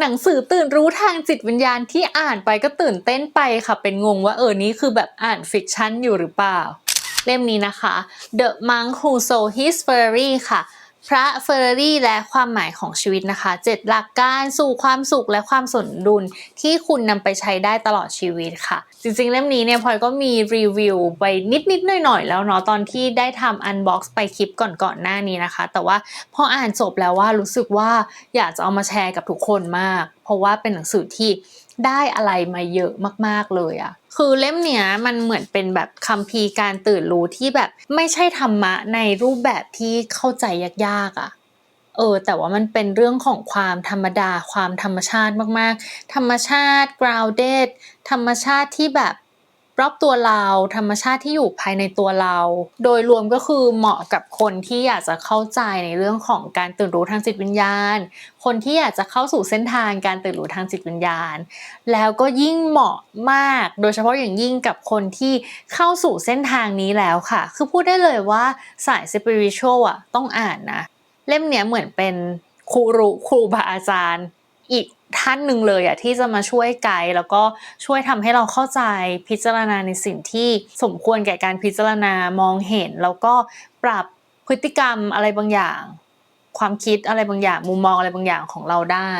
หนังสือตื่นรู้ทางจิตวิญญาณที่อ่านไปก็ตื่นเต้นไปค่ะ เป็นงงว่าเออนี่คือแบบอ่านฟิกชันอยู่หรือเปล่า เล่มนี้นะคะ The Monk Who Sold His Ferrari ค่ะ พระเฟอร์รารี่และความหมายของชีวิตนะคะ 7 หลักการสู่ความสุขและความสมดุลที่คุณนำไปใช้ได้ตลอดชีวิตค่ะ จริงๆ เล่มนี้เนี่ยพลอยก็มีรีวิวไปนิดๆ หน่อยๆ แล้วเนาะตอนที่ได้ทำอันบ็อกซ์ไปคลิปก่อนๆ หน้านี้นะคะ แต่ว่าพออ่านจบแล้วว่ารู้สึกว่าอยากจะเอามาแชร์กับทุกคนมาก เพราะว่าเป็นหนังสือที่ ได้อะไรมาเยอะมากๆเลยอะคือเล่มเนี้ยมันเหมือนเป็นแบบคัมภีร์การตื่นรู้ที่แบบไม่ใช่ธรรมะในรูปแบบที่เข้าใจยากๆอะเออแต่ว่ามันเป็นเรื่องของความธรรมดาความธรรมชาติมากๆ ธรรมชาติ grounded ธรรมชาติที่แบบ รอบตัวเราธรรมชาติที่อยู่ภายในตัวเรา โดยรวมก็คือเหมาะกับคนที่อยากจะเข้าใจในเรื่องของการตื่นรู้ทางจิตวิญญาณ คนที่อยากจะเข้าสู่เส้นทางการตื่นรู้ทางจิตวิญญาณ แล้วก็ยิ่งเหมาะมาก โดยเฉพาะอย่างยิ่งกับคนที่เข้าสู่เส้นทางนี้แล้วค่ะ คือพูดได้เลยว่าสาย spiritual อะต้องอ่านนะ เล่มเนี้ยเหมือนเป็นครูรู้ครูบาอาจารย์อีก ท่านหนึ่งเลยอะที่จะมาช่วยไกด์แล้วก็ช่วยทำให้เราเข้าใจพิจารณาในสิ่งที่สมควรแก่การพิจารณามองเห็น แล้วก็ปรับพฤติกรรมอะไรบางอย่าง ความคิดอะไรบางอย่าง มุมมองอะไรบางอย่างของเราได้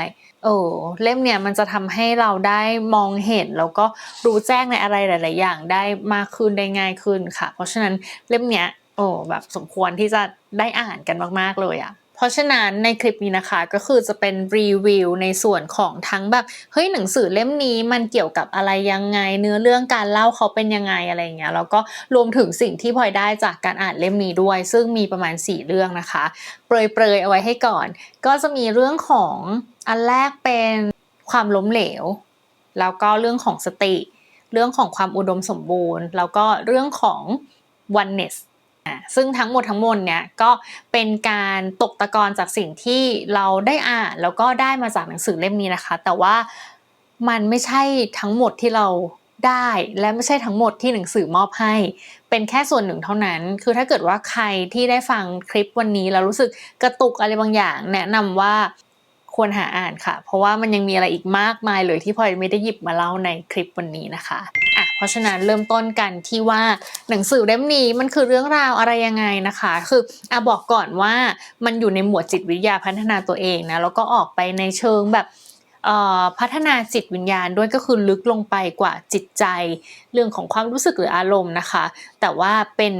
เออเล่มเนี่ยมันจะทำให้เราได้มองเห็น แล้วก็รู้แจ้งในอะไรหลาย ๆ อย่างได้มากขึ้นได้ง่ายขึ้นค่ะ เพราะฉะนั้นเล่มเนี้ยโอ้แบบสมควรที่จะได้อ่านกันมาก ๆ เลยอะ เพราะฉะนั้นในคลิปนี้นะคะก็คือจะเป็นรีวิวในส่วนของทั้งแบบเฮ้ยหนังสือเล่มนี้มันเกี่ยวกับอะไรยังไง เนื้อเรื่องการเล่าเขาเป็นยังไงอะไรเงี้ยแล้วก็รวมถึงสิ่งที่พลอยได้จากการอ่านเล่มนี้ด้วย ซึ่งมีประมาณ 4 เรื่องนะคะ เปรยๆเอาไว้ให้ก่อน ก็จะมีเรื่องของอันแรกเป็นความล้มเหลว แล้วก็เรื่องของสติ เรื่องของความอุดมสมบูรณ์ แล้วก็เรื่องของ oneness ซึ่งทั้งหมดทั้งมวลเนี่ยก็เป็นการตกตะกอนจากสิ่งที่เราได้อ่านแล้วก็ได้มาจากหนังสือเล่มนี้นะคะ แต่ว่ามันไม่ใช่ทั้งหมดที่เราได้และไม่ใช่ทั้งหมดที่หนังสือมอบให้ เป็นแค่ส่วนหนึ่งเท่านั้น คือถ้าเกิดว่าใครที่ได้ฟังคลิปวันนี้แล้วรู้สึกกระตุกอะไรบางอย่าง แนะนำว่า ควรหาอ่านค่ะ เพราะว่ามันยังมีอะไรอีกมากมายเลยที่พลอยไม่ได้หยิบมาเล่าในคลิปวันนี้นะคะอะเพราะฉะนั้นเริ่มต้นกันที่ว่าหนังสือเล่มนี้มันคือเรื่องราวอะไรยังไงนะคะ คืออะบอกก่อนว่ามันอยู่ในหมวดจิตวิทยาพัฒนาตัวเองนะแล้วก็ออกไปในเชิงแบบพัฒนาจิตวิญญาณด้วยก็คือลึกลงไปกว่าจิตใจ เรื่องของความรู้สึกหรืออารมณ์นะคะ แต่ว่าเป็น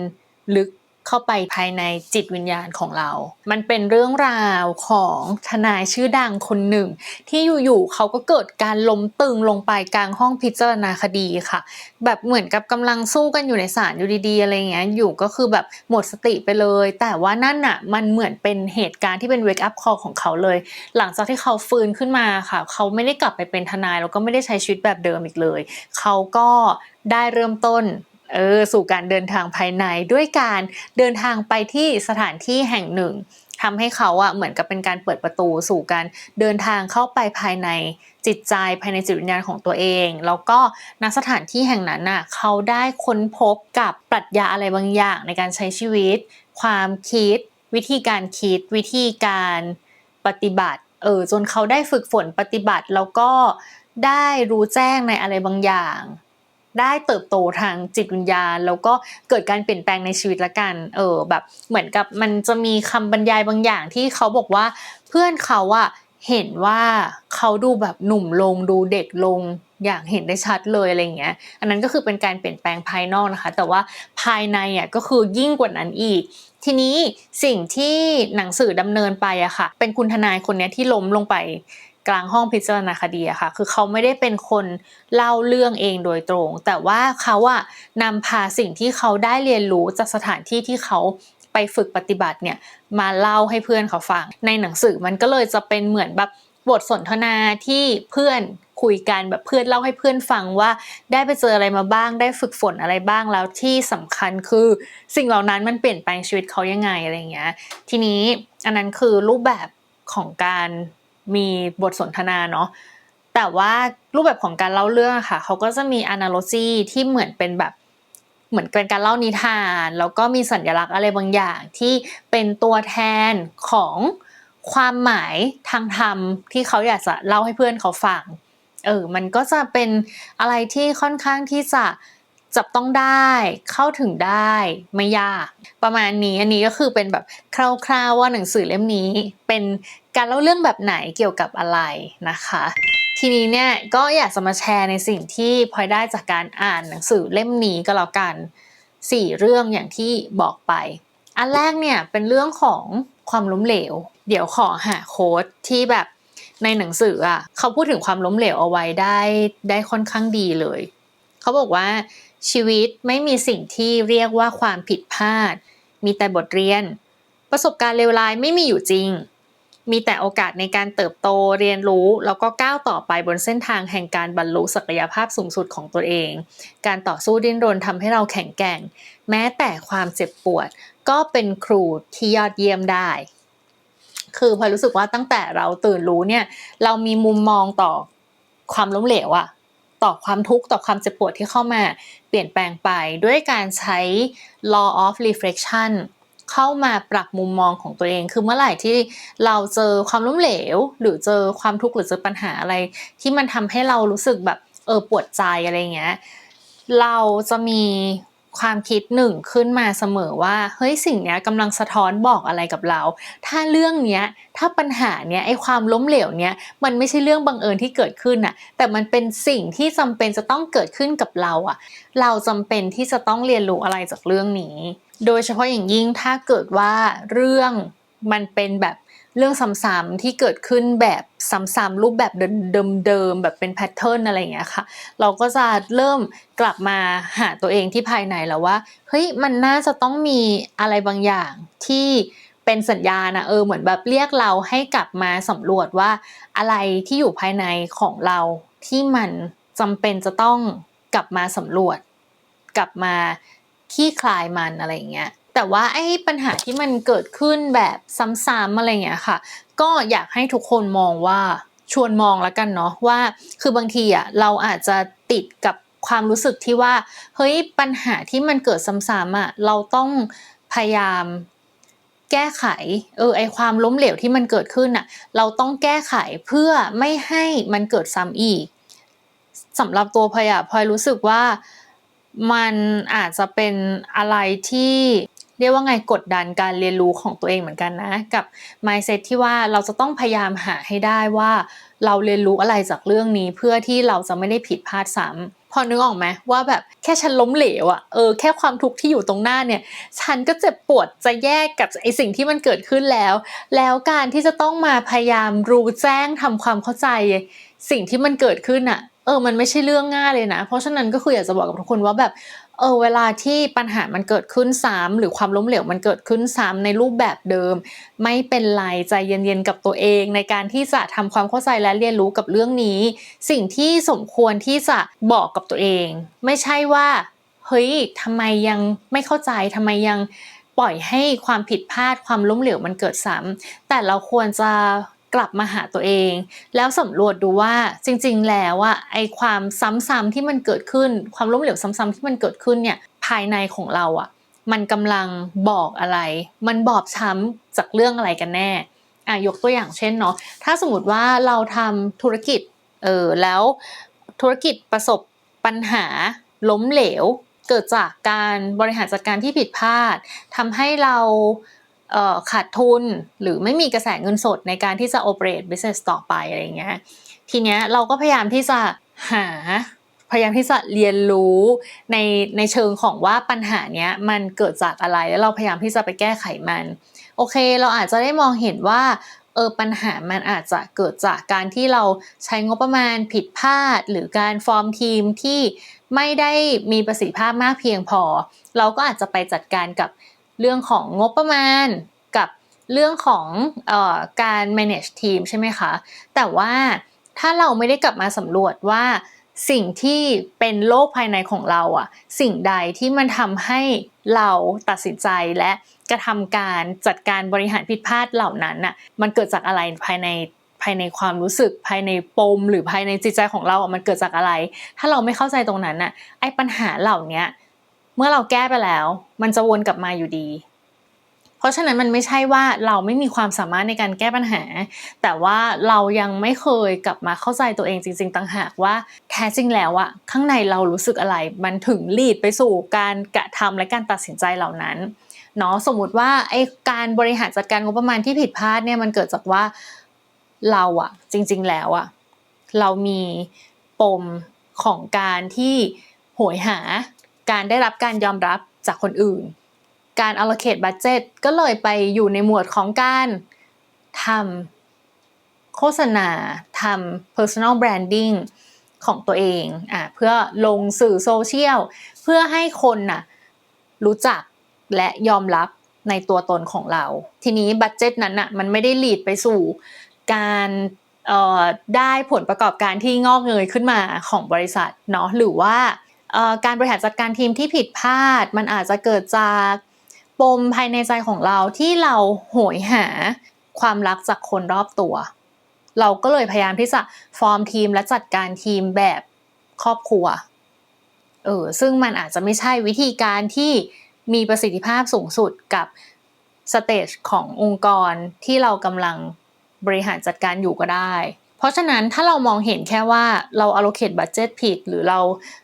ลึก เข้าไปภายในจิตวิญญาณของเรา มันเป็นเรื่องราวของทนายชื่อดังคนหนึ่ง ที่อยู่ๆเขาก็เกิดการล้มตึงลงไปกลางห้องพิจารณาคดีค่ะ แบบเหมือนกับกำลังสู้กันอยู่ในศาลอยู่ดีๆอะไรเงี้ยอยู่ก็คือแบบหมดสติไปเลย แต่ว่านั่นน่ะมันเหมือนเป็นเหตุการณ์ที่เป็น wake up call ของเขาเลย หลังจากที่เขาฟื้นขึ้นมาค่ะ เขาไม่ได้กลับไปเป็นทนายแล้วก็ไม่ได้ใช้ชีวิตแบบเดิมอีกเลย เขาก็ได้เริ่มต้น เออสู่การเดินทางภายในด้วยการเดินทางไปที่สถานที่แห่งหนึ่งทำให้เขาอะเหมือนกับเป็นการเปิดประตูสู่การเดินทางเข้าไปภายในจิตใจภายในจิตวิญญาณของตัวเอง แล้วก็ณสถานที่แห่งนั้นน่ะเขาได้ค้นพบกับปรัชญาอะไรบางอย่างในการใช้ชีวิต ความคิด วิธีการคิด วิธีการปฏิบัติเออจนเขาได้ฝึกฝนปฏิบัติแล้วก็ได้รู้แจ้งในอะไรบางอย่าง ได้เติบโตทางจิตวิญญาณ แล้วก็เกิดการเปลี่ยนแปลงในชีวิตละกัน เออแบบเหมือนกับมันจะมีคำบรรยายบางอย่างที่เขาบอกว่าเพื่อนเขาอะเห็นว่าเขาดูแบบหนุ่มลงดูเด็กลงอย่างเห็นได้ชัดเลยอะไรเงี้ย อันนั้นก็คือเป็นการเปลี่ยนแปลงภายนอกนะคะ แต่ว่าภายในอะก็คือยิ่งกว่านั้นอีก ทีนี้สิ่งที่หนังสือดำเนินไปอะค่ะ เป็นคุณทนายคนนี้ที่ล้มลงไป กลางห้องพิจารณาคดีอะค่ะ คือเขาไม่ได้เป็นคนเล่าเรื่องเองโดยตรง แต่ว่าเขาอะนำพาสิ่งที่เขาได้เรียนรู้จากสถานที่ที่เขาไปฝึกปฏิบัติเนี่ยมาเล่าให้เพื่อนเขาฟัง ในหนังสือมันก็เลยจะเป็นเหมือนแบบบทสนทนาที่เพื่อนคุยกันแบบเพื่อนเล่าให้เพื่อนฟังว่า ได้ไปเจออะไรมาบ้าง ได้ฝึกฝนอะไรบ้างแล้วที่สำคัญคือสิ่งเหล่านั้นมันเปลี่ยนแปลงชีวิตเขายังไงอะไรเงี้ยทีนี้อันนั้นคือรูปแบบของการ มีบทสนทนาเนาะแต่ว่ารูปแบบของการเล่าเรื่องค่ะเขาก็จะมี analogy ที่เหมือนเป็นแบบเหมือนเป็นการเล่านิทาน แล้วก็มีสัญลักษณ์อะไรบางอย่างที่เป็นตัวแทนของความหมายทางธรรมที่เขาอยากจะเล่าให้เพื่อนเขาฟังเออมันก็จะเป็นอะไรที่ค่อนข้างที่จะ จับต้องได้เข้าถึงได้ไม่ยาก ประมาณนี้อันนี้ก็คือเป็นแบบคร่าวๆว่าหนังสือเล่มนี้ เป็นการเล่าเรื่องแบบไหนเกี่ยวกับอะไรนะคะ ทีนี้เนี่ยก็อยากจะมาแชร์ในสิ่งที่พลอยได้จากการอ่านหนังสือเล่มนี้ก็แล้วกันสี่เรื่องอย่างที่บอกไป อันแรกเนี่ยเป็นเรื่องของความล้มเหลว เดี๋ยวขอหาโค้ดที่แบบในหนังสืออะเขาพูดถึงความล้มเหลวเอาไว้ได้ได้ค่อนข้างดีเลย เขาบอกว่า ชีวิตไม่มีสิ่งที่เรียกว่าความผิดพลาด มีแต่บทเรียน ประสบการณ์เลวร้ายไม่มีอยู่จริง มีแต่โอกาสในการเติบโตเรียนรู้ แล้วก็ก้าวต่อไปบนเส้นทางแห่งการบรรลุศักยภาพสูงสุดของตัวเอง การต่อสู้ดิ้นรนทำให้เราแข็งแกร่ง แม้แต่ความเจ็บปวด ก็เป็นครูที่ยอดเยี่ยมได้ คือพอรู้สึกว่าตั้งแต่เราตื่นรู้เนี่ย เรามีมุมมองต่อความล้มเหลวอะ ต่อความทุกข์ต่อความเจ็บปวดที่เข้ามาเปลี่ยนแปลงไป ด้วยการใช้ law of reflection เข้ามาปรับมุมมองของตัวเอง คือเมื่อไหร่ที่เราเจอความล้มเหลว หรือเจอความทุกข์หรือเจอปัญหาอะไร ที่มันทำให้เรารู้สึกแบบเออปวดใจอะไรเงี้ย เราจะมี ความคิดหนึ่งขึ้นมาเสมอว่าเฮ้ยสิ่งเนี้ยกำลังสะท้อนบอกอะไรกับเรา ถ้าเรื่องเนี้ยถ้าปัญหาเนี้ยไอความล้มเหลวเนี้ยมันไม่ใช่เรื่องบังเอิญที่เกิดขึ้นอะแต่มันเป็นสิ่งที่จำเป็นจะต้องเกิดขึ้นกับเราอะเราจำเป็นที่จะต้องเรียนรู้อะไรจากเรื่องนี้ โดยเฉพาะอย่างยิ่งถ้าเกิดว่าเรื่องมันเป็นแบบ เรื่องซ้ำๆที่เกิดขึ้นแบบซ้ำๆรูปแบบเดิมๆแบบเป็นแพทเทิร์นอะไรอย่างเงี้ยค่ะ เราก็จะเริ่มกลับมาหาตัวเองที่ภายในแล้วว่าเฮ้ยมันน่าจะต้องมีอะไรบางอย่างที่เป็นสัญญาณนะเออเหมือนแบบเรียกเราให้กลับมาสำรวจว่าอะไรที่อยู่ภายในของเราที่มันจำเป็นจะต้องกลับมาสำรวจ กลับมาขี้คลายมันอะไรอย่างเงี้ย แต่ว่าไอ้ปัญหาที่มันเกิดขึ้นแบบซ้ำๆอะไรเงี้ยค่ะ ก็อยากให้ทุกคนมองว่าชวนมองแล้วกันเนาะว่า คือบางทีอะเราอาจจะติดกับความรู้สึกที่ว่า เฮ้ยปัญหาที่มันเกิดซ้ำๆอะเราต้องพยายามแก้ไขเออไอความล้มเหลวที่มันเกิดขึ้นอะ เราต้องแก้ไขเพื่อไม่ให้มันเกิดซ้ำอีกสำหรับตัวพยาพลอยรู้สึกว่ามันอาจจะเป็นอะไรที่ เรียกว่าไงกดดันการเรียนรู้ของตัวเองเหมือนกันนะ กับ mindset ที่ว่าเราจะต้องพยายามหาให้ได้ว่า เราเรียนรู้อะไรจากเรื่องนี้เพื่อที่เราจะไม่ได้ผิดพลาดซ้ำพอนึกออกไหมว่าแบบแค่ฉันล้มเหลวอะเออแค่ความทุกข์ที่อยู่ตรงหน้าเนี่ย ฉันก็เจ็บปวดจะแยกกับไอสิ่งที่มันเกิดขึ้นแล้ว แล้วการที่จะต้องมาพยายามรู้แจ้งทำความเข้าใจ สิ่งที่มันเกิดขึ้นอะเออ มันไม่ใช่เรื่องง่ายเลยนะ เพราะฉะนั้นก็คืออยากจะบอกกับทุกคนว่าแบบ เออเวลาที่ปัญหามันเกิดขึ้นซ้ำหรือความล้มเหลวมันเกิดขึ้นซ้ำในรูปแบบเดิม ไม่เป็นไรใจเย็นๆกับตัวเอง ในการที่จะทำความเข้าใจและเรียนรู้กับเรื่องนี้ สิ่งที่สมควรที่จะบอกกับตัวเอง ไม่ใช่ว่าเฮ้ยทำไมยังไม่เข้าใจทำไมยังปล่อยให้ความผิดพลาดความล้มเหลวมันเกิดซ้ำแต่เราควรจะ กลับมาหาตัวเอง แล้วสำรวจดูว่าจริง ๆ แล้วอะไอความซ้ำๆที่มันเกิดขึ้น ความล้มเหลวซ้ำๆที่มันเกิดขึ้นเนี่ยภายในของเราอะมันกำลังบอกอะไร มันบอบช้ำจากเรื่องอะไรกันแน่อะยกตัวอย่างเช่นเนาะถ้าสมมติว่าเราทำธุรกิจเออแล้วธุรกิจประสบปัญหาล้มเหลว เกิดจากการบริหารจัดการที่ผิดพลาดทำให้เรา ขาดทุนหรือไม่มีกระแสเงินสดในการที่จะ operate business ต่อไปอะไรเงี้ยทีเนี้ยเราก็พยายามที่จะหาพยายามที่จะเรียนรู้ในในเชิงของว่าปัญหาเนี้ยมันเกิดจากอะไรแล้วเราพยายามที่จะไปแก้ไขมัน โอเค เราอาจจะได้มองเห็นว่าเออปัญหามันอาจจะเกิดจากการที่เราใช้งบประมาณผิดพลาด หรือการฟอร์มทีมที่ไม่ได้มีประสิทธิภาพมากเพียงพอ เราก็อาจจะไปจัดการกับ เรื่องของงบประมาณกับเรื่องของอการ manage ทีมใช่ไหมคะ แต่ว่าถ้าเราไม่ได้กลับมาสำรวจว่าสิ่งที่เป็นโลกภายในของเราอะสิ่งใดที่มันทำให้เราตัดสินใจและกระทำการจัดการบริหารผิดพลาดเหล่านั้นอะมันเกิดจากอะไรภายในภายในความรู้สึกภายในปม หรือภายในจิตใจของเราอะมันเกิดจากอะไร ถ้าเราไม่เข้าใจตรงนั้นอะไอ้ปัญหาเหล่านี้ เมื่อเราแก้ไปแล้ว มันจะวนกลับมาอยู่ดี เพราะฉะนั้นมันไม่ใช่ว่าเราไม่มีความสามารถในการแก้ปัญหา แต่ว่าเรายังไม่เคยกลับมาเข้าใจตัวเองจริง ๆ ต่างหากว่าแท้จริงแล้วอะข้างในเรารู้สึกอะไร มันถึงลีดไปสู่การกระทำและการตัดสินใจเหล่านั้นเนาะสมมุติว่าไอ้การบริหารจัดการงบประมาณที่ผิดพลาดเนี่ยมันเกิดจากว่าเราอะจริง ๆ แล้วอะเรามีปมของการที่โหยหา การได้รับการยอมรับจากคนอื่น การ allocate budget ก็เลยไปอยู่ในหมวดของการทำโฆษณาทำ personal branding ของตัวเองอะเพื่อลงสื่อโซเชียลเพื่อให้คนน่ะรู้จักและยอมรับในตัวตนของเรา ทีนี้บัตเจ็ตนั้นน่ะมันไม่ได้ลีดไปสู่การได้ผลประกอบการที่งอกเงยขึ้นมาของบริษัทเนาะหรือว่า การบริหารจัดการทีมที่ผิดพลาด มันอาจจะเกิดจากปมภายในใจของเราที่เราโหยหาความรักจากคนรอบตัว เราก็เลยพยายามที่จะฟอร์มทีมและจัดการทีมแบบครอบครัวเออซึ่งมันอาจจะไม่ใช่วิธีการที่มีประสิทธิภาพสูงสุดกับสเตจขององค์กรที่เรากำลังบริหารจัดการอยู่ก็ได้ ราะฉะนั้นถ้าเรามองเห็นแค่ว่าเรา allocate budget ผิด หรือเรา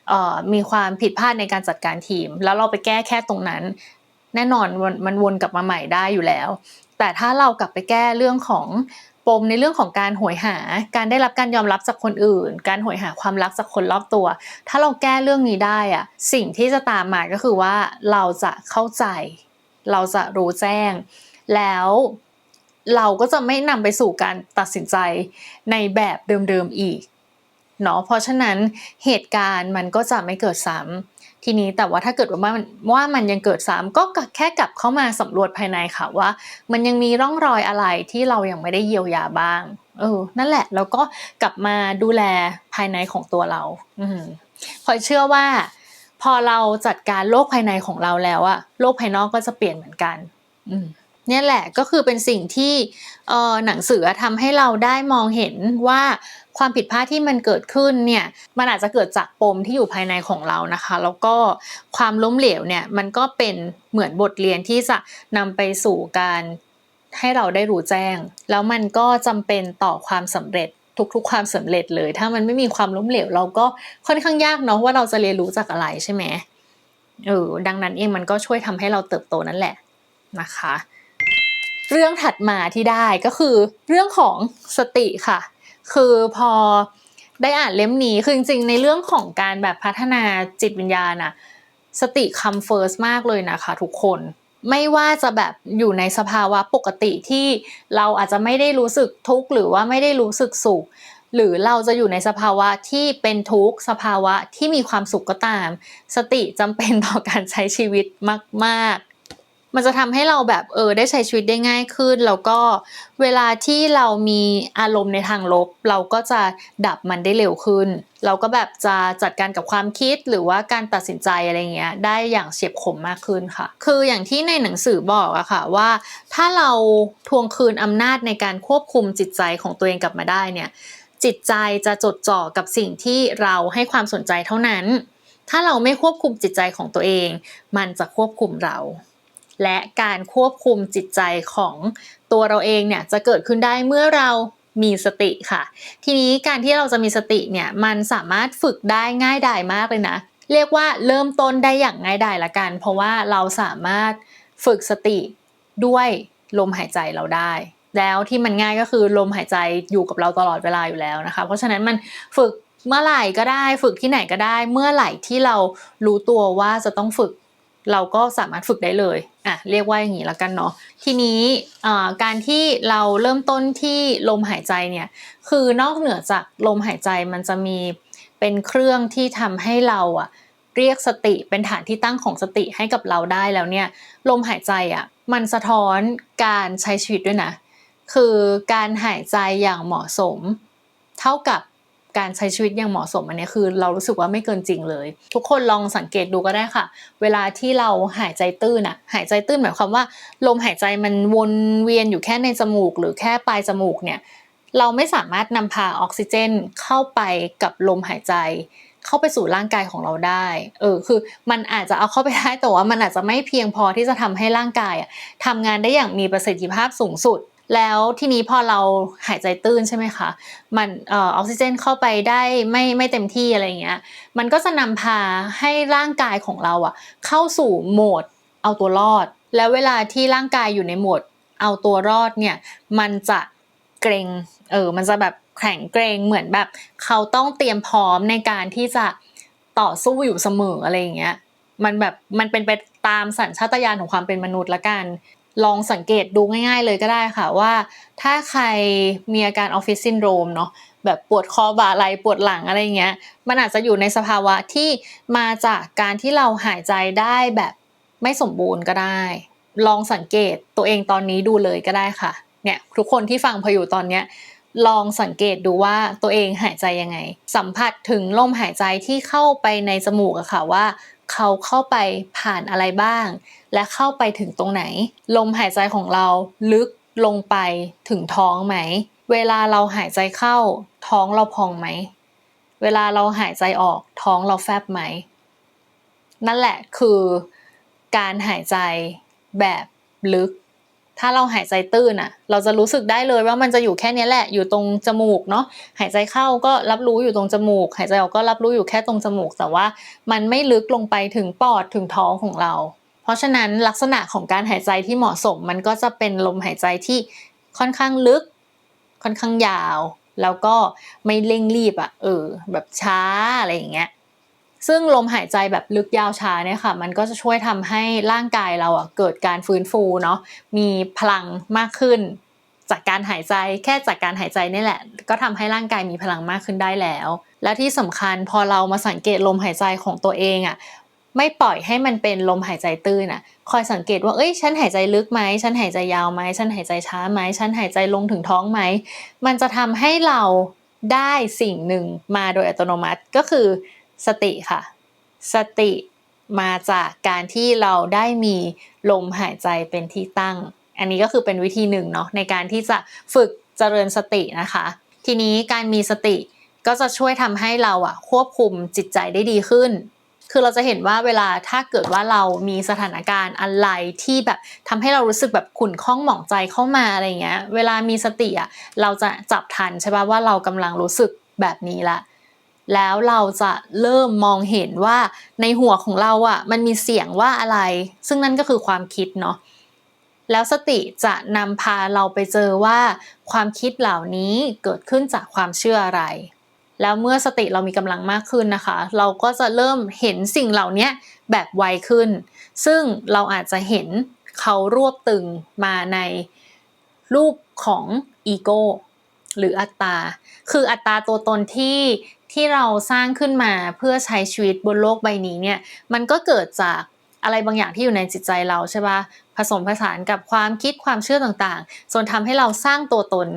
เมีความผิดพลาดในการจัดการทีม แล้วเราไปแก้แค่ตรงนั้น แน่นอนมันวนกลับมาใหม่ได้อยู่แล้ว แต่ถ้าเรากลับไปแก้เรื่องของปมในเรื่องของการหวยหา การได้รับการยอมรับจากคนอื่น การหวยหาความรักจากคนรอบตัว ถ้าเราแก้เรื่องนี้ได้อะสิ่งที่จะตามมาก็คือว่าเราจะเข้าใจ เราจะรู้แจ้ง แล้ว เราก็จะไม่นำไปสู่การตัดสินใจในแบบเดิมๆอีกเนาะเพราะฉะนั้นเหตุการณ์มันก็จะไม่เกิดซ้ำทีนี้แต่ว่าถ้าเกิดว่ามันว่ามันยังเกิดซ้ำก็แค่กลับเข้ามาสำรวจภายในค่ะว่า มันยังมีร่องรอยอะไรที่เรายังไม่ได้เยียวยาบ้างเออนั่นแหละแล้วก็กลับมาดูแลภายในของตัวเราอืพอเชื่อว่า พอเราจัดการโลกภายในของเราแล้วอะโลกภายนอกก็จะเปลี่ยนเหมือนกัน อืม นี่แหละก็คือเป็นสิ่งที่หนังสือทำให้เราได้มองเห็นว่าความผิดพลาดที่มันเกิดขึ้นเนี่ยมันอาจจะเกิดจากปมที่อยู่ภายในของเรานะคะ แล้วก็ความล้มเหลวเนี่ยมันก็เป็นเหมือนบทเรียนที่จะนำไปสู่การให้เราได้รู้แจ้ง แล้วมันก็จำเป็นต่อความสำเร็จทุกๆ ความสำเร็จเลย ถ้ามันไม่มีความล้มเหลวเราก็ค่อนข้างยากเนาะว่าเราจะเรียนรู้จากอะไรใช่ไหมเออดังนั้นเองมันก็ช่วยทำให้เราเติบโตนั่นแหละนะคะ เรื่องถัดมาที่ได้ก็คือเรื่องของสติค่ะ คือพอได้อ่านเล่มนี้คือจริงๆในเรื่องของการแบบพัฒนาจิตวิญญาณอะสติคัมเฟิร์สมากเลยนะคะทุกคนไม่ว่าจะแบบอยู่ในสภาวะปกติที่เราอาจจะไม่ได้รู้สึกทุกข์หรือว่าไม่ได้รู้สึกสุข หรือเราจะอยู่ในสภาวะที่เป็นทุกข์สภาวะที่มีความสุขก็ตาม สติจำเป็นต่อการใช้ชีวิตมาก มันจะทำให้เราแบบเออได้ใช้ชีวิตได้ง่ายขึ้น แล้วก็เวลาที่เรามีอารมณ์ในทางลบ เราก็จะดับมันได้เร็วขึ้น เราก็แบบจะจัดการกับความคิดหรือว่าการตัดสินใจอะไรเงี้ยได้อย่างเฉียบคมมากขึ้นค่ะ คืออย่างที่ในหนังสือบอกอะค่ะว่า ถ้าเราทวงคืนอำนาจในการควบคุมจิตใจของตัวเองกลับมาได้เนี่ยจิตใจจะจดจ่อกับสิ่งที่เราให้ความสนใจเท่านั้น ถ้าเราไม่ควบคุมจิตใจของตัวเอง มันจะควบคุมเรา และการควบคุมจิตใจของตัวเราเองเนี่ยจะเกิดขึ้นได้เมื่อเรามีสติค่ะ ทีนี้การที่เราจะมีสติเนี่ยมันสามารถฝึกได้ง่ายดายมากเลยนะ เรียกว่าเริ่มต้นได้อย่างง่ายดายละกัน เพราะว่าเราสามารถฝึกสติด้วยลมหายใจเราได้ แล้วที่มันง่ายก็คือลมหายใจอยู่กับเราตลอดเวลาอยู่แล้วนะคะ เพราะฉะนั้นมันฝึกเมื่อไหร่ก็ได้ ฝึกที่ไหนก็ได้ เมื่อไหร่ที่เรารู้ตัวว่าจะต้องฝึก เราก็สามารถฝึกได้เลยอะเรียกว่าอย่างนี้แล้วกันเนาะทีนี้การที่เราเริ่มต้นที่ลมหายใจเนี่ยคือนอกเหนือจากลมหายใจมันจะมีเป็นเครื่องที่ทำให้เราอะเรียกสติเป็นฐานที่ตั้งของสติให้กับเราได้แล้วเนี่ยลมหายใจอะมันสะท้อนการใช้ชีวิตด้วยนะ คือการหายใจอย่างเหมาะสม เท่ากับ การใช้ชีวิตอย่างเหมาะสมอันนี้คือ เรารู้สึกว่าไม่เกินจริงเลย ทุกคนลองสังเกตดูก็ได้ค่ะ เวลาที่เราหายใจตื้นอะหายใจตื้นหมายความว่า ลมหายใจมันวนเวียนอยู่แค่ในจมูก หรือแค่ปลายจมูกเนี่ยเราไม่สามารถนำพาออกซิเจนเข้าไปกับลมหายใจ เข้าไปสู่ร่างกายของเราได้ เออคือมันอาจจะเอาเข้าไปได้แต่ว่ามันอาจจะไม่เพียงพอที่จะทำให้ร่างกายทำงานได้อย่างมีประสิทธิภาพสูงสุด แล้วทีนี้พอเราหายใจตื้นใช่ไหมคะมันออออกซิเจนเข้าไปได้ไม่ไม่เต็มที่อะไรเงี้ยมันก็จะนำพาให้ร่างกายของเราอะเข้าสู่โหมดเอาตัวรอด แล้วเวลาที่ร่างกายอยู่ในโหมดเอาตัวรอดเนี่ยมันจะเกรงเออมันจะแบบแข็งเกรงเหมือนแบบ เขาต้องเตรียมพร้อมในการที่จะต่อสู้อยู่เสมออะไรอย่างเงี้ยมันแบบมันเป็นไปตามสัญชาตญาณของความเป็นมนุษย์ละกัน ลองสังเกตดูง่ายๆเลยก็ได้ค่ะว่า ถ้าใครมีอาการออฟฟิศซินโดรมเนาะแบบปวดคอบ่าไหลปวดหลังอะไรเงี้ย มันอาจจะอยู่ในสภาวะที่มาจากการที่เราหายใจได้แบบไม่สมบูรณ์ก็ได้ ลองสังเกตตัวเองตอนนี้ดูเลยก็ได้ค่ะ เนี่ยทุกคนที่ฟังพออยู่ตอนเนี้ยลองสังเกตดูว่าตัวเองหายใจยังไง สัมผัสถึงลมหายใจที่เข้าไปในจมูกอะค่ะว่า เขาเข้าไปผ่านอะไรบ้าง และเข้าไปถึงตรงไหน ลมหายใจของเราลึกลงไปถึงท้องไหม เวลาเราหายใจเข้า ท้องเราพองไหม เวลาเราหายใจออกท้องเราแฟบไหม นั่นแหละคือการหายใจแบบลึก ถ้าเราหายใจตื้นอะเราจะรู้สึกได้เลยว่ามันจะอยู่แค่นี้แหละ อยู่ตรงจมูกเนาะ หายใจเข้าก็รับรู้อยู่ตรงจมูก หายใจออกก็รับรู้อยู่แค่ตรงจมูก แต่ว่ามันไม่ลึกลงไปถึงปอดถึงท้องของเรา เพราะฉะนั้นลักษณะของการหายใจที่เหมาะสม มันก็จะเป็นลมหายใจที่ค่อนข้างลึก ค่อนข้างยาว แล้วก็ไม่เร่งรีบอะเออ แบบช้าอะไรอย่างเงี้ยซึ่งลมหายใจแบบลึกยาวช้าเนี่ยค่ะ มันก็จะช่วยทำให้ร่างกายเราอะเกิดการฟื้นฟูเนาะมีพลังมากขึ้น จากการหายใจแค่จากการหายใจนี่แหละ ก็ทำให้ร่างกายมีพลังมากขึ้นได้แล้ว และที่สำคัญพอเรามาสังเกตลมหายใจของตัวเองอะ ไม่ปล่อยให้มันเป็นลมหายใจตื้นอะคอยสังเกตว่าเอ้ยฉันหายใจลึกไหมฉันหายใจยาวไหมฉันหายใจช้าไหมฉันหายใจลงถึงท้องไหมมันจะทำให้เราได้สิ่งหนึ่งมาโดยอัตโนมัติก็คือสติค่ะ สติมาจากการที่เราได้มีลมหายใจเป็นที่ตั้ง อันนี้ก็คือเป็นวิธีหนึ่งเนาะในการที่จะฝึกเจริญสตินะคะ ทีนี้การมีสติก็จะช่วยทำให้เราอะควบคุมจิตใจได้ดีขึ้น คือเราจะเห็นว่าเวลาถ้าเกิดว่าเรามีสถานการณ์อะไรที่แบบทำให้เรารู้สึกแบบขุ่นข้องหมองใจเข้ามาอะไรเงี้ย เวลามีสติอะเราจะจับทันใช่ป่ะว่าเรากำลังรู้สึกแบบนี้ละแล้วเราจะเริ่มมองเห็นว่าในหัวของเราอะมันมีเสียงว่าอะไร ซึ่งนั่นก็คือความคิดเนาะแล้วสติจะนำพาเราไปเจอว่าความคิดเหล่านี้เกิดขึ้นจากความเชื่ออะไร แล้วเมื่อสติเรามีกำลังมากขึ้นนะคะ เราก็จะเริ่มเห็นสิ่งเหล่านี้แบบไวขึ้น ซึ่งเราอาจจะเห็นเขารวบตึงมาในรูปของอีโก้หรืออัตตา คืออัตราตัวตนที่ที่เราสร้างขึ้นมาเพื่อใช้ชีวิตบนโลกใบนี้เนี่ย มันก็เกิดจากอะไรบางอย่างที่อยู่ในจิตใจเราใช่ปะผสมผสานกับความคิดความเชื่อต่างๆจนทำให้เราสร้างตัวตน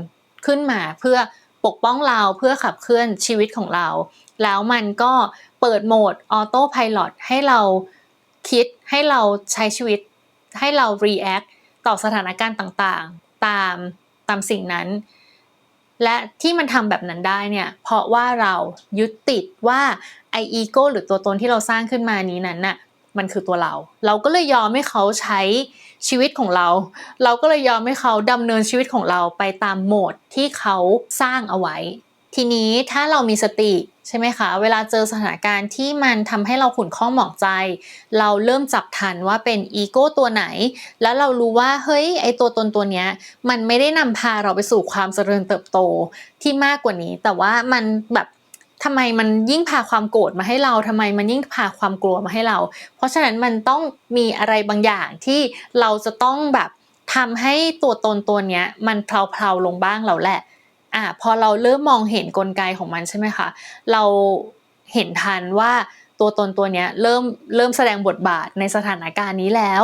ขึ้นมาเพื่อ ปกป้องเราเพื่อขับเคลื่อนชีวิตของเรา แล้วมันก็เปิดโหมดออโต้พายロให้เราคิดให้เราใช้ชีวิต ให้เรา react ต่อสถานการณ์ต่างๆ ตามตามสิ่งนั้น และที่มันทำแบบนั้นได้เนี่ย เพราะว่าเรายึดติดว่าไออีโก้หรือตัวตนที่เราสร้างขึ้นมานี้นั้นน่ะมันคือตัวเรา เราก็เลยยอมให้เขาใช้ ชีวิตของเรา เราก็เลยยอมให้เขาดำเนินชีวิตของเราไปตามโหมดที่เขาสร้างเอาไว้ ทีนี้ถ้าเรามีสติใช่ไหมคะ เวลาเจอสถานการณ์ที่มันทำให้เราขุ่นข้องหมองใจ เราเริ่มจับทันว่าเป็นอีโก้ตัวไหน แล้วเรารู้ว่าเฮ้ยไอตัวตนตัวเนี้ย มันไม่ได้นำพาเราไปสู่ความเจริญเติบโตที่มากกว่านี้ แต่ว่ามันแบบ ทำไมมันยิ่งพาความโกรธมาให้เราทำไมมันยิ่งพาความกลัวมาให้เรา เพราะฉะนั้นมันต้องมีอะไรบางอย่างที่เราจะต้องแบบทำให้ตัวตนตัวเนี้ยมันเพลาๆลงบ้างแล้วแหละอะพอเราเริ่มมองเห็นกลไกของมันใช่ไหมคะเราเห็นทันว่าตัวตนตัวเนี้ยเริ่มเริ่มแสดงบทบาทในสถานการณ์นี้แล้ว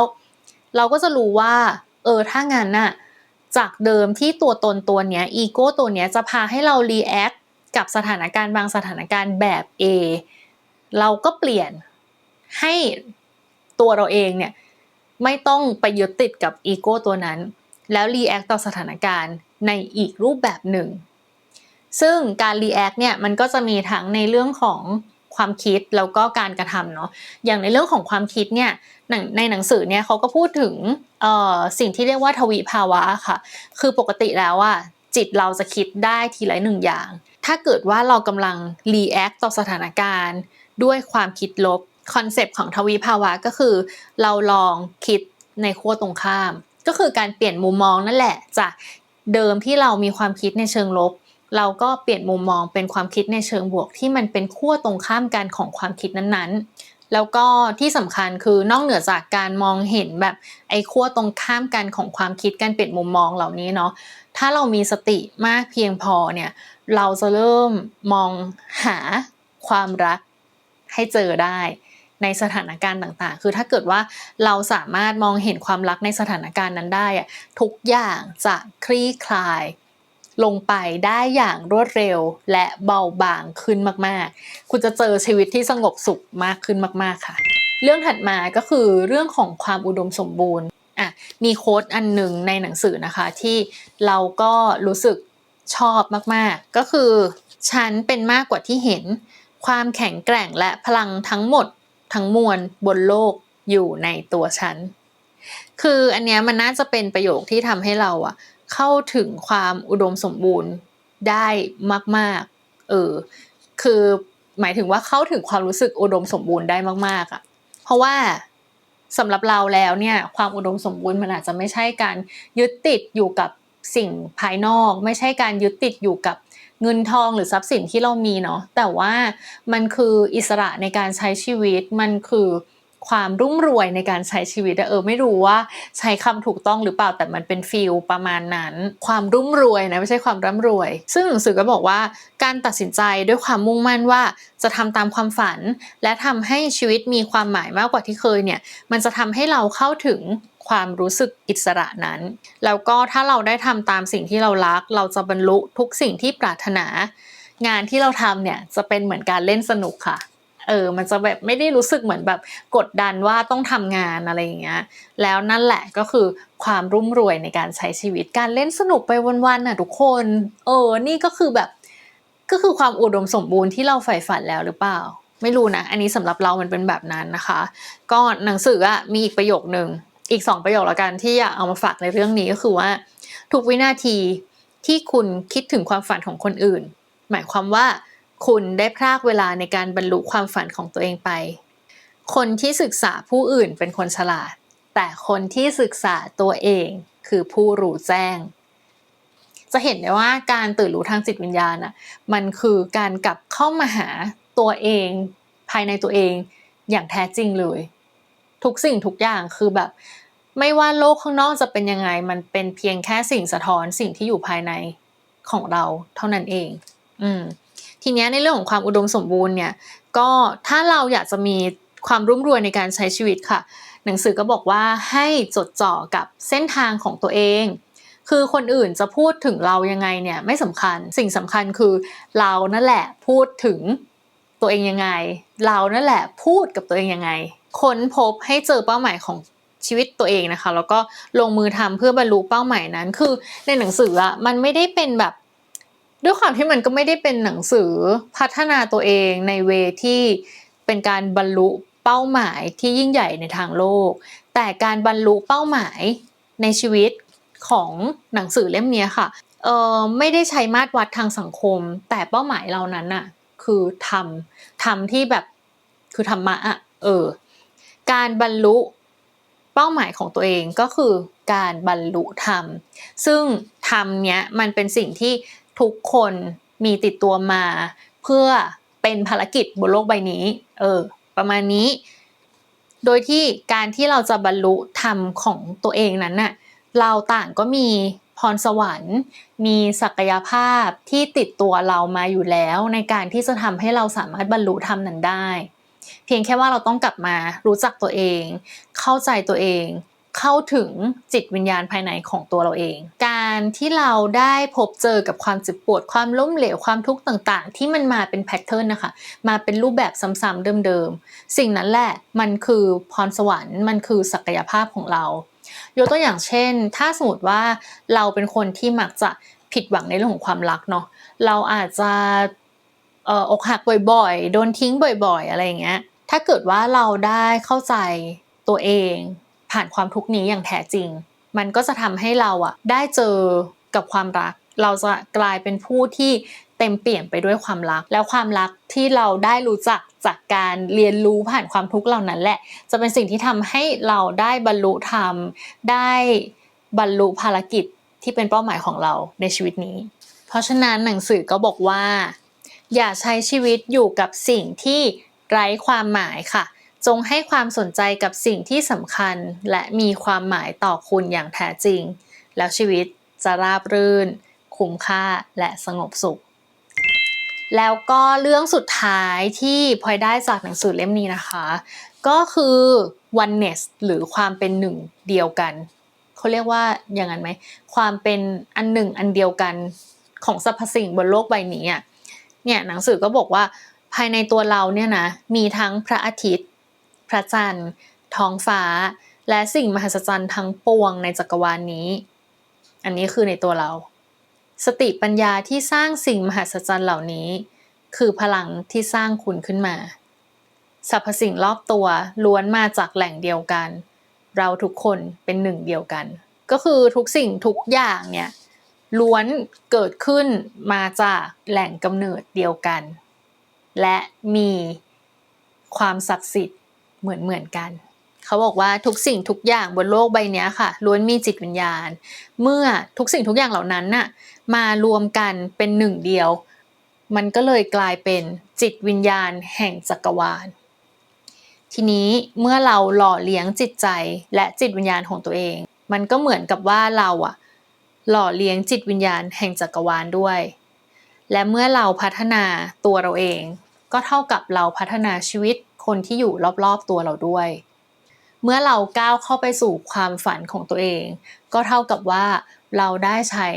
เราก็จะรู้ว่า เออถ้างั้นน่ะจากเดิมที่ตัวตนตัวเนี้ยอีโก้ตัวเนี้ยจะพาให้เรารีแอค กับสถานการณ์บางสถานการณ์แบบ A เราก็เปลี่ยนให้ตัวเราเองเนี่ยไม่ต้องไปยึดติดกับอีโก้ตัวนั้น แล้วรีแอคต่อสถานการณ์ในอีกรูปแบบหนึ่ง ซึ่งการ react เนี่ยมันก็จะมีทั้งในเรื่องของความคิดแล้วก็การกระทำเนาะอย่างในเรื่องของความคิดเนี่ยหนังในหนังสือเนี่ยเขาก็พูดถึงสิ่งที่เรียกว่าทวีภาวะค่ะ คือปกติแล้วอะจิตเราจะคิดได้ทีละหนึ่งอย่าง ถ้าเกิดว่าเรากำลังรีแอคต่อสถานการณ์ ด้วยความคิดลบคอนเซปต์ของทวีภาวะก็คือ เราลองคิดในขั้วตรงข้าม ก็คือการเปลี่ยนมุมมองนั่นแหละจากเดิมที่เรามีความคิดในเชิงลบ เราก็เปลี่ยนมุมมองเป็นความคิดในเชิงบวกที่มันเป็นขั้วตรงข้ามกันของความคิดนั้นๆ แล้วก็ที่สำคัญคือนอกเหนือจากการมองเห็นแบบไอ้ขั้วตรงข้ามกันของความคิดการเปลี่ยนมุมมองเหล่านี้เนาะถ้าเรามีสติมากเพียงพอเนี่ยเราจะเริ่มมองหาความรักให้เจอได้ในสถานการณ์ต่างๆ คือถ้าเกิดว่าเราสามารถมองเห็นความรักในสถานการณ์นั้นได้อะทุกอย่างจะคลี่คลาย ลงไปได้อย่างรวดเร็วและเบาบางขึ้นมากๆ คุณจะเจอชีวิตที่สงบสุขมากขึ้นมาก ๆค่ะ เรื่องถัดมาก็คือเรื่องของความอุดมสมบูรณ์อะมีโค้ดอันหนึ่งในหนังสือนะคะที่เราก็รู้สึกชอบมากๆ ก็คือฉันเป็นมากกว่าที่เห็น ความแข็งแกร่งและพลังทั้งหมดทั้งมวลบนโลกอยู่ในตัวฉัน คืออันเนี้ยมันน่าจะเป็นประโยคที่ทำให้เราอะ เข้าถึงความอุดมสมบูรณ์ได้มากๆ เออ คือหมายถึงว่าเข้าถึงความรู้สึกอุดมสมบูรณ์ได้มาก ๆอะเพราะว่าสำหรับเราแล้วเนี่ย ความอุดมสมบูรณ์มันอาจจะไม่ใช่การยึดติดอยู่กับสิ่งภายนอก ไม่ใช่การยึดติดอยู่กับเงินทองหรือทรัพย์สินที่เรามีเนาะแต่ว่ามันคืออิสระในการใช้ชีวิตมันคือ ความรุ่มรวยในการใช้ชีวิตเออไม่รู้ว่าใช้คำถูกต้องหรือเปล่าแต่มันเป็นฟีลประมาณนั้น ความรุ่มรวยนะไม่ใช่ความร่ำรวย ซึ่งหนังสือก็บอกว่าการตัดสินใจด้วยความมุ่งมั่นว่าจะทำตามความฝัน และทำให้ชีวิตมีความหมายมากกว่าที่เคยเนี่ยมันจะทำให้เราเข้าถึงความรู้สึกอิสระนั้น แล้วก็ถ้าเราได้ทำตามสิ่งที่เรารัก เราจะบรรลุทุกสิ่งที่ปรารถนา งานที่เราทำเนี่ยจะเป็นเหมือนการเล่นสนุกค่ะ เออ มันจะแบบไม่ได้รู้สึกเหมือนแบบกดดันว่าต้องทำงานอะไรอย่างเงี้ย แล้วนั่นแหละก็คือความรุ่มรวยในการใช้ชีวิต การเล่นสนุกไปวันๆน่ะทุกคน เออ นี่ก็คือแบบ ก็คือความอุดมสมบูรณ์ที่เราใฝ่ฝันแล้วหรือเปล่า ไม่รู้นะ อันนี้สำหรับเรามันเป็นแบบนั้นนะคะ ก็หนังสืออะมีอีกประโยคหนึ่ง อีกสองประโยคละกันที่อยากเอามาฝากในเรื่องนี้ก็คือว่า ทุกวินาทีที่คุณคิดถึงความฝันของคนอื่น หมายความว่า คุณได้พรากเวลาในการบรรลุความฝันของตัวเองไป คนที่ศึกษาผู้อื่นเป็นคนฉลาด แต่คนที่ศึกษาตัวเองคือผู้รู้แจ้ง จะเห็นได้ว่าการตื่นรู้ทางจิตวิญญาณอะ มันคือการกลับเข้ามาหาตัวเอง ภายในตัวเองอย่างแท้จริงเลย ทุกสิ่งทุกอย่างคือแบบ ไม่ว่าโลกข้างนอกจะเป็นยังไง มันเป็นเพียงแค่สิ่งสะท้อนสิ่งที่อยู่ภายในของเราเท่านั้นเอง อืม ทีนี้ในเรื่องของความอุดมสมบูรณ์เนี่ยก็ถ้าเราอยากจะมีความรุ่มรวยในการใช้ชีวิตค่ะ หนังสือก็บอกว่าให้จดจ่อกับเส้นทางของตัวเอง คือคนอื่นจะพูดถึงเรายังไงเนี่ยไม่สำคัญสิ่งสำคัญคือเรานั่นแหละพูดถึงตัวเองยังไง เรานั่นแหละพูดกับตัวเองยังไง ค้นพบให้เจอเป้าหมายของชีวิตตัวเองนะคะ แล้วก็ลงมือทำเพื่อบรรลุเป้าหมายนั้น คือในหนังสืออะมันไม่ได้เป็นแบบ ด้วยความที่มันก็ไม่ได้เป็นหนังสือพัฒนาตัวเองในเวที่เป็นการบรรลุเป้าหมายที่ยิ่งใหญ่ในทางโลก แต่การบรรลุเป้าหมายในชีวิตของหนังสือเล่มนี้ค่ะเออไม่ได้ใช้มาตรวัดทางสังคม แต่เป้าหมายเรานั้นน่ะคือทำทำที่แบบคือธรรมะอะเออการบรรลุเป้าหมายของตัวเองก็คือการบรรลุธรรม ซึ่งธรรมเนี้ยมันเป็นสิ่งที่ ทุกคนมีติดตัวมา เพื่อเป็นภารกิจบนโลกใบนี้ เออ ประมาณนี้ โดยที่การที่เราจะบรรลุธรรมของตัวเองนั้นน่ะ เราต่างก็มีพรสวรรค์ มีศักยภาพที่ติดตัวเรามาอยู่แล้ว ในการที่จะทำให้เราสามารถบรรลุธรรมนั้นได้ เพียงแค่ว่าเราต้องกลับมารู้จักตัวเอง เข้าใจตัวเอง เข้าถึงจิตวิญญาณภายในของตัวเราเอง การที่เราได้พบเจอกับความเจ็บปวดความล้มเหลวความทุกข์ต่างๆ ที่มันมาเป็นแพทเทิร์นนะคะ มาเป็นรูปแบบซ้ำๆเดิมๆ สิ่งนั้นแหละมันคือพรสวรรค์มันคือศักยภาพของเรา ยกตัวอย่างเช่น ถ้าสมมติว่าเราเป็นคนที่มักจะผิดหวังในเรื่องของความรักเนาะเราอาจจะเอ่ออกหักบ่อยๆ โดนทิ้งบ่อยๆ อะไรอย่างเงี้ย ถ้าเกิดว่าเราได้เข้าใจตัวเอง ผ่านความทุกข์นี้อย่างแท้จริง มันก็จะทำให้เราอะได้เจอกับความรัก เราจะกลายเป็นผู้ที่เต็มเปี่ยมไปด้วยความรัก แล้วความรักที่เราได้รู้จักจากการเรียนรู้ผ่านความทุกข์เหล่านั้นแหละ จะเป็นสิ่งที่ทำให้เราได้บรรลุธรรม ได้บรรลุภารกิจที่เป็นเป้าหมายของเราในชีวิตนี้ เพราะฉะนั้นหนังสือก็บอกว่า อย่าใช้ชีวิตอยู่กับสิ่งที่ไร้ความหมายค่ะ จงให้ความสนใจกับสิ่งที่สำคัญ และมีความหมายต่อคุณอย่างแท้จริง แล้วชีวิตจะราบรื่น คุ้มค่าและสงบสุข แล้วก็เรื่องสุดท้ายที่พลอยได้จากหนังสือเล่มนี้นะคะ ก็คือ oneness หรือความเป็นหนึ่งเดียวกันเขาเรียกว่าอย่างนั้นไหมความเป็นอันหนึ่งอันเดียวกันของสรรพสิ่งบนโลกใบนี้เนี่ยหนังสือก็บอกว่าภายในตัวเราเนี่ยนะมีทั้งพระอาทิตย์ พระจันทร์ ท้องฟ้า และสิ่งมหัศจรรย์ทั้งปวงในจักรวาลนี้ อันนี้คือในตัวเรา สติปัญญาที่สร้างสิ่งมหัศจรรย์เหล่านี้ คือพลังที่สร้างคุณขึ้นมาสรรพสิ่งรอบตัวล้วนมาจากแหล่งเดียวกัน เราทุกคนเป็นหนึ่งเดียวกัน ก็คือทุกสิ่งทุกอย่างเนี่ยล้วนเกิดขึ้นมาจากแหล่งกำเนิดเดียวกัน และมีความศักดิ์สิทธิ์ เหมือนเหมือนกัน เขาบอกว่าทุกสิ่งทุกอย่างบนโลกใบนี้ค่ะล้วนมีจิตวิญญาณ เมื่อทุกสิ่งทุกอย่างเหล่านั้นน่ะมารวมกันเป็นหนึ่งเดียว มันก็เลยกลายเป็นจิตวิญญาณแห่งจักรวาล ทีนี้เมื่อเราหล่อเลี้ยงจิตใจและจิตวิญญาณของตัวเอง มันก็เหมือนกับว่าเราอะหล่อเลี้ยงจิตวิญญาณแห่งจักรวาลด้วย และเมื่อเราพัฒนาตัวเราเอง ก็เท่ากับเราพัฒนาชีวิต คนที่อยู่รอบๆตัวเราด้วย เมื่อเราก้าวเข้าไปสู่ความฝันของตัวเอง ก็เท่ากับว่าเราได้ใช้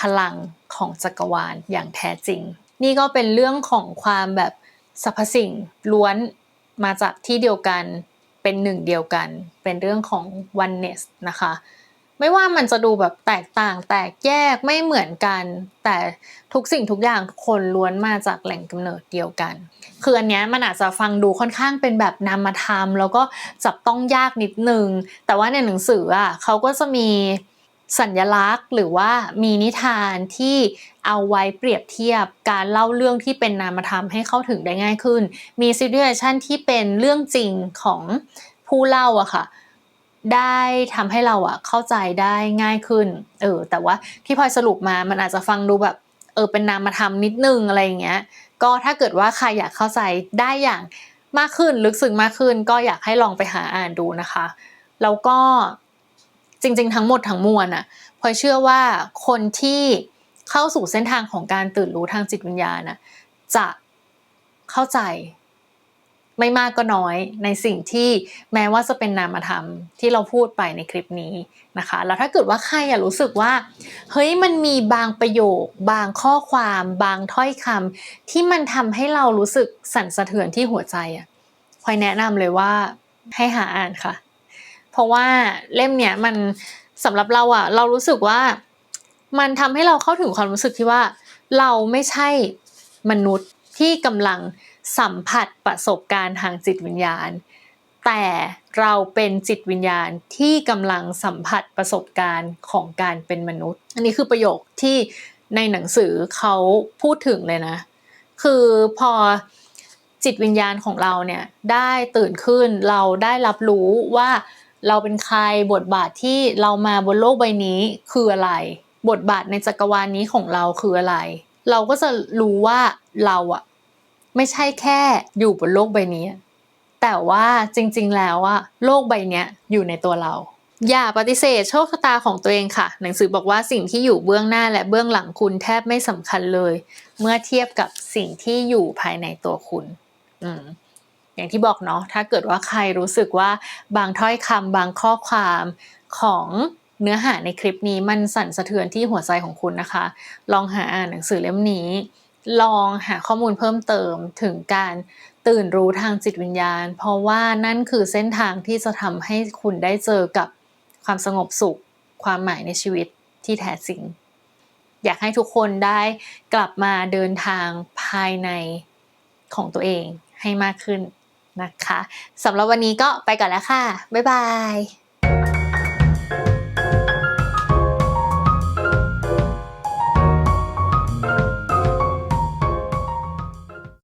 พลังของจักรวาลอย่างแท้จริง นี่ก็เป็นเรื่องของความแบบสรรพสิ่งล้วนมาจากที่เดียวกันเป็นหนึ่งเดียวกัน เป็นเรื่องของ oneness นะคะ ไม่ว่ามันจะดูแบบแตกต่างแตกแยกไม่เหมือนกัน แต่ทุกสิ่งทุกอย่างทุกคนล้วนมาจากแหล่งกำเนิดเดียวกัน คืออันเนี้ยมันอาจจะฟังดูค่อนข้างเป็นแบบนามธรรม แล้วก็จับต้องยากนิดนึง แต่ว่าในหนังสืออะเขาก็จะมีสัญลักษณ์หรือว่ามีนิทานที่เอาไว้เปรียบเทียบการเล่าเรื่องที่เป็นนามธรรมให้เข้าถึงได้ง่ายขึ้น มีซิ t u a t i o n ที่เป็นเรื่องจริงของผู้เล่าอะค่ะ ได้ทำให้เราอะเข้าใจได้ง่ายขึ้น เออ แต่ว่าที่พลอยสรุปมามันอาจจะฟังดูแบบ เออ เป็นนามธรรมนิดนึงอะไรอย่างเงี้ย ก็ถ้าเกิดว่าใครอยากเข้าใจได้อย่างมากขึ้นลึกซึ้งมากขึ้น ก็อยากให้ลองไปหาอ่านดูนะคะ แล้วก็จริง ๆ ทั้งหมดทั้งมวลอะพลอยเชื่อว่าคนที่เข้าสู่เส้นทางของการตื่นรู้ทางจิตวิญญาณน่ะจะเข้าใจ ไม่มากก็น้อยในสิ่งที่แม้ว่าจะเป็นนามธรรมที่เราพูดไปในคลิปนี้นะคะ แล้วถ้าเกิดว่าใครอยากรู้สึกว่าเฮ้ยมันมีบางประโยค บางข้อความ บางถ้อยคำที่มันทำให้เรารู้สึกสั่นสะเทือนที่หัวใจอะพลอยแนะนำเลยว่าให้หาอ่านค่ะ เพราะว่าเล่มเนี้ยมันสำหรับเราอะ เรารู้สึกว่ามันทำให้เราเข้าถึงความรู้สึกที่ว่า เราไม่ใช่มนุษย์ที่กำลัง สัมผัสประสบการณ์ทางจิตวิญญาณ แต่เราเป็นจิตวิญญาณที่กำลังสัมผัสประสบการณ์ของการเป็นมนุษย์ อันนี้คือประโยคที่ในหนังสือเขาพูดถึงเลยนะ คือพอจิตวิญญาณของเราเนี่ยได้ตื่นขึ้นเราได้รับรู้ว่าเราเป็นใครบทบาทที่เรามาบนโลกใบนี้คืออะไร บทบาทในจักรวาลนี้ของเราคืออะไร เราก็จะรู้ว่าเราอะ ไม่ใช่แค่อยู่บนโลกใบนี้ แต่ว่าจริงๆแล้วอะโลกใบนี้อยู่ในตัวเรา อย่าปฏิเสธโชคชะตาของตัวเองค่ะ หนังสือบอกว่าสิ่งที่อยู่เบื้องหน้าและเบื้องหลังคุณแทบไม่สำคัญเลย เมื่อเทียบกับสิ่งที่อยู่ภายในตัวคุณ อืมอย่างที่บอกเนาะถ้าเกิดว่าใครรู้สึกว่าบางถ้อยคำบางข้อความของเนื้อหาในคลิปนี้มันสั่นสะเทือนที่หัวใจของคุณนะคะ ลองหาอ่านหนังสือเล่มนี้ ลองหาข้อมูลเพิ่มเติมถึงการตื่นรู้ทางจิตวิญญาณ เพราะว่านั่นคือเส้นทางที่จะทำให้คุณได้เจอกับความสงบสุข ความหมายในชีวิตที่แท้จริง อยากให้ทุกคนได้กลับมาเดินทางภายในของตัวเองให้มากขึ้นนะคะสำหรับวันนี้ก็ไปก่อนแล้วค่ะ บ๊ายบาย